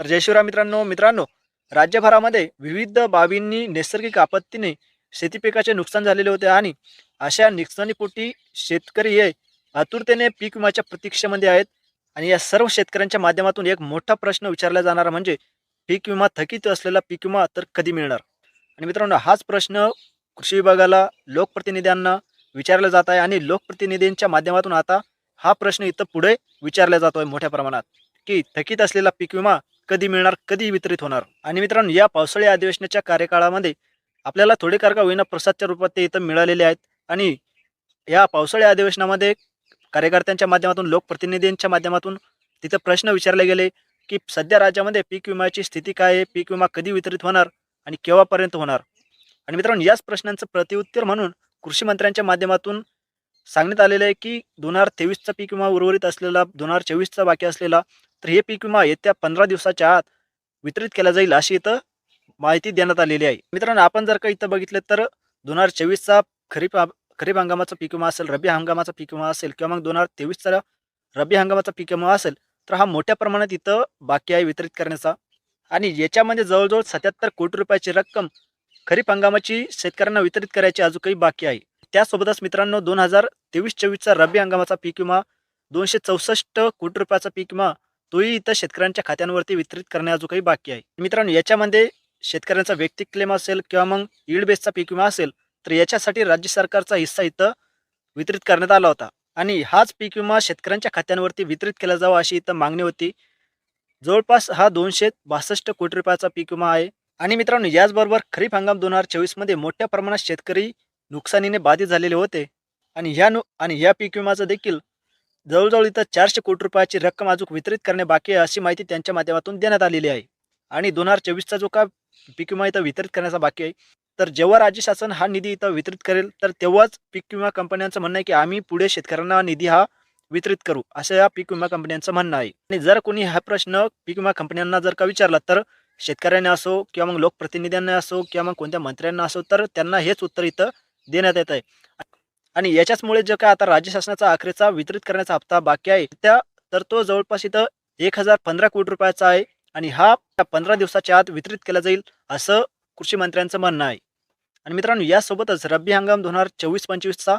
तर जयशिवराय मित्रांनो मित्रांनो राज्यभरामध्ये विविध बाबींनी नैसर्गिक आपत्तीने शेती पिकाचे नुकसान झालेले होते आणि अशा नुकसानीपोटी शेतकरी हे आतुरतेने पीक विम्याच्या प्रतीक्षेमध्ये आहेत. आणि या सर्व शेतकऱ्यांच्या माध्यमातून एक मोठा प्रश्न विचारला जाणार म्हणजे पीक विमा थकीत असलेला पीक विमा तर कधी मिळणार? आणि मित्रांनो हाच प्रश्न कृषी विभागाला लोकप्रतिनिध्यांना विचारला जात आहे आणि लोकप्रतिनिधींच्या माध्यमातून आता हा प्रश्न इथं पुढे विचारला जातो आहे मोठ्या प्रमाणात की थकीत असलेला पीक विमा कधी मिळणार कधी वितरित होणार? आणि मित्रांनो या पावसाळी अधिवेशनाच्या कार्यकाळामध्ये आपल्याला थोडे का होईना प्रसादच्या रूपात ते इथं मिळालेले आहेत. आणि या पावसाळी अधिवेशनामध्ये कार्यकर्त्यांच्या माध्यमातून लोकप्रतिनिधींच्या माध्यमातून तिथं प्रश्न विचारले गेले की सध्या राज्यामध्ये पीक विम्याची स्थिती काय आहे? पीक विमा कधी वितरित होणार आणि केव्हापर्यंत होणार? आणि मित्रांनो याच प्रश्नांचं प्रतिउत्तर म्हणून कृषी मंत्र्यांच्या माध्यमातून सांगण्यात आलेलं आहे की दोन हजार तेवीसचा पीक विमा उर्वरित असलेला दोन हजार चोवीसचा बाकी असलेला तर हे पीक विमा येत्या पंधरा दिवसाच्या आत वितरित केला जाईल अशी इथं माहिती देण्यात आलेली आहे. मित्रांनो आपण जर का इथं बघितलं तर दोन हजार चोवीसचा खरीप खरीप हंगामाचा पीक विमा असेल रब्बी हंगामाचा पीक विमा असेल किंवा मग दोन हजार तेवीसचा रब्बी हंगामाचा पीक विमा असेल तर हा मोठ्या प्रमाणात इथं बाकी आहे वितरित करण्याचा. आणि याच्यामध्ये जवळजवळ सत्याहत्तर कोटी रुपयाची रक्कम खरीप हंगामाची शेतकऱ्यांना वितरित करायची अजूनही बाकी आहे. त्यासोबतच मित्रांनो दोन हजार तेवीस चोवीसचा रब्बी हंगामाचा पीक विमा दोनशे चौसष्ट कोटी रुपयाचा पीक विमा तोही इथं शेतकऱ्यांच्या खात्यांवरती वितरित करणे काही बाकी आहे. मित्रांनो याच्यामध्ये शेतकऱ्यांचा व्यक्तिक क्लेम असेल किंवा मग ईड बेसचा पीक विमा असेल तर याच्यासाठी राज्य सरकारचा हिस्सा इथं वितरित करण्यात आला होता. आणि हाच पीक विमा शेतकऱ्यांच्या खात्यांवरती वितरित केला जावा अशी इथं मागणी होती. जवळपास हा दोनशे बासष्ट कोटी रुपयाचा पीक विमा आहे. आणि मित्रांनो याचबरोबर खरीप हंगाम दोन हजार चोवीसमध्ये मोठ्या प्रमाणात शेतकरी नुकसानीने बाधित झालेले होते. आणि ह्या नु आणि ह्या पीक विमाचं देखील जवळजवळ इथं चारशे कोटी रुपयाची रक्कम अजून वितरित करणे बाकी आहे अशी माहिती त्यांच्या माध्यमातून देण्यात आलेली आहे. आणि दोन हजार चोवीसचा जो का पीक विमा इथं वितरित करण्याचा बाकी आहे तर जेव्हा राज्य शासन हा निधी इथं वितरित करेल तर तेव्हाच पीक विमा कंपन्यांचं म्हणणं आहे की आम्ही पुढे शेतकऱ्यांना निधी हा वितरित करू असं या पीक विमा कंपन्यांचं म्हणणं आहे. आणि जर कोणी हा प्रश्न पीक विमा कंपन्यांना जर का विचारला तर शेतकऱ्यांना असो किंवा मग लोकप्रतिनिध्यांना असो किंवा मग कोणत्या मंत्र्यांना असो तर त्यांना हेच उत्तर इथं देण्यात येत आहे. आणि याच्याचमुळे जे काय आता राज्य शासनाचा अखेरचा वितरित करण्याचा हप्ता बाकी आहे त्या तर तो जवळपास इथं एक हजार पंधरा कोटी रुपयाचा आहे आणि हा पंधरा दिवसाच्या आत वितरित केला जाईल असं कृषी मंत्र्यांचं म्हणणं आहे. आणि मित्रांनो यासोबतच रब्बी हंगाम दोन हजार चोवीस पंचवीसचा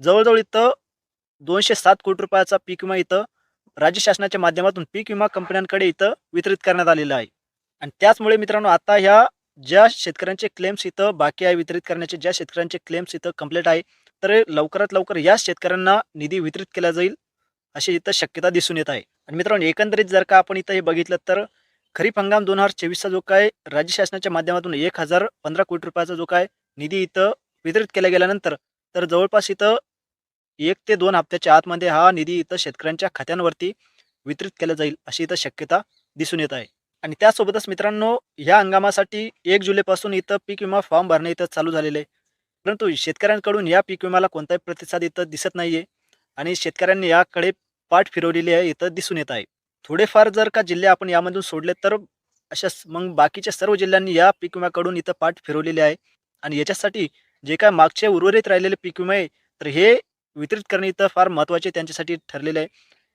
जवळजवळ इथं दोनशे सात कोटी रुपयाचा पीक विमा इथं राज्य शासनाच्या माध्यमातून पीक विमा कंपन्यांकडे इथं वितरित करण्यात आलेला आहे. आणि त्याचमुळे मित्रांनो आता ह्या ज्या शेतकऱ्यांचे क्लेम्स इथं बाकी आहे वितरित करण्याचे ज्या शेतकऱ्यांचे क्लेम्स इथं कंप्लीट आहे तर लवकरात लवकर या शेतकऱ्यांना निधी वितरित केला जाईल अशी इथं शक्यता दिसून येत आहे. आणि मित्रांनो एकंदरीत जर का आपण इथं हे बघितलं तर खरीप हंगाम दोन हजार चोवीसचा जो काय राज्य शासनाच्या माध्यमातून एक हजार पंधरा कोटी रुपयाचा जो काय निधी इथं वितरित केला गेल्यानंतर तर जवळपास इथं एक ते दोन हप्त्याच्या आतमध्ये हा निधी इथं शेतकऱ्यांच्या खात्यांवरती वितरित केला जाईल अशी इथं शक्यता दिसून येत आहे. आणि त्यासोबतच मित्रांनो ह्या हंगामासाठी एक जुलैपासून इथं पीक विमा फॉर्म भरणे इथं चालू झालेले आहे. परंतु शेतकऱ्यांकडून या पीक विम्याला कोणताही प्रतिसाद इथं दिसत नाही आहे आणि शेतकऱ्यांनी याकडे पाठ फिरवलेली आहे इथं दिसून येत आहे. थोडेफार जर का जिल्हे आपण यामधून सोडले तर अशा मग बाकीच्या सर्व जिल्ह्यांनी या पीक विम्याकडून इथं पाठ फिरवलेली आहे. आणि याच्यासाठी जे काय मागचे उर्वरित राहिलेले पीक विमे आहे तर हे वितरित करणे इथं फार महत्त्वाचे त्यांच्यासाठी ठरलेले आहे.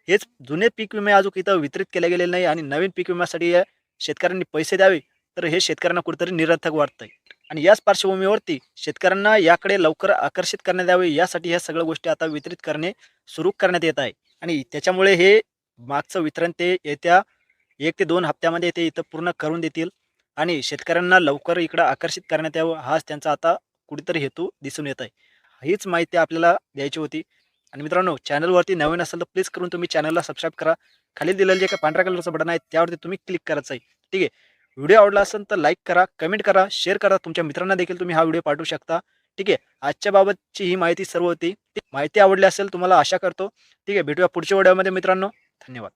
हेच जुने पीक विमे अजून इथं वितरित केले गेलेले नाही आणि नवीन पीक विम्यासाठी शेतकऱ्यांनी पैसे द्यावे तर हे शेतकऱ्यांना कुठेतरी निरर्थक वाटतंय. आणि याच पार्श्वभूमीवरती शेतकऱ्यांना याकडे लवकर आकर्षित करण्यात यावे यासाठी ह्या सगळ्या गोष्टी आता वितरित करणे सुरू करण्यात येत आहे. आणि त्याच्यामुळे हे मागचं वितरण ते येत्या एक ते दोन हप्त्यामध्ये ते इथं पूर्ण करून देतील आणि शेतकऱ्यांना लवकर इकडं आकर्षित करण्यात यावं हाच त्यांचा आता कुठेतरी हेतू दिसून येत आहे. हीच माहिती आपल्याला द्यायची होती. आणि मित्रांनो चॅनलवरती नवीन असेल तर प्लीज करून तुम्ही चॅनलला सबस्क्राईब करा. खाली दिलेलं जे काही पांढऱ्या कलरचं बटन आहे त्यावरती तुम्ही क्लिक करायचं आहे. ठीक आहे. व्हिडिओ आवडला असेल तर लाईक करा कमेंट करा शेअर करा. तुमच्या मित्रांना देखील तुम्ही हा व्हिडिओ पाठवू शकता. ठीक आहे? आजच्या बाबतची ही माहिती सर्व होती. माहिती आवडली असेल तुम्हाला आशा करतो. ठीक आहे? भेटूया पुढच्या व्हिडिओमध्ये मित्रांनो. धन्यवाद.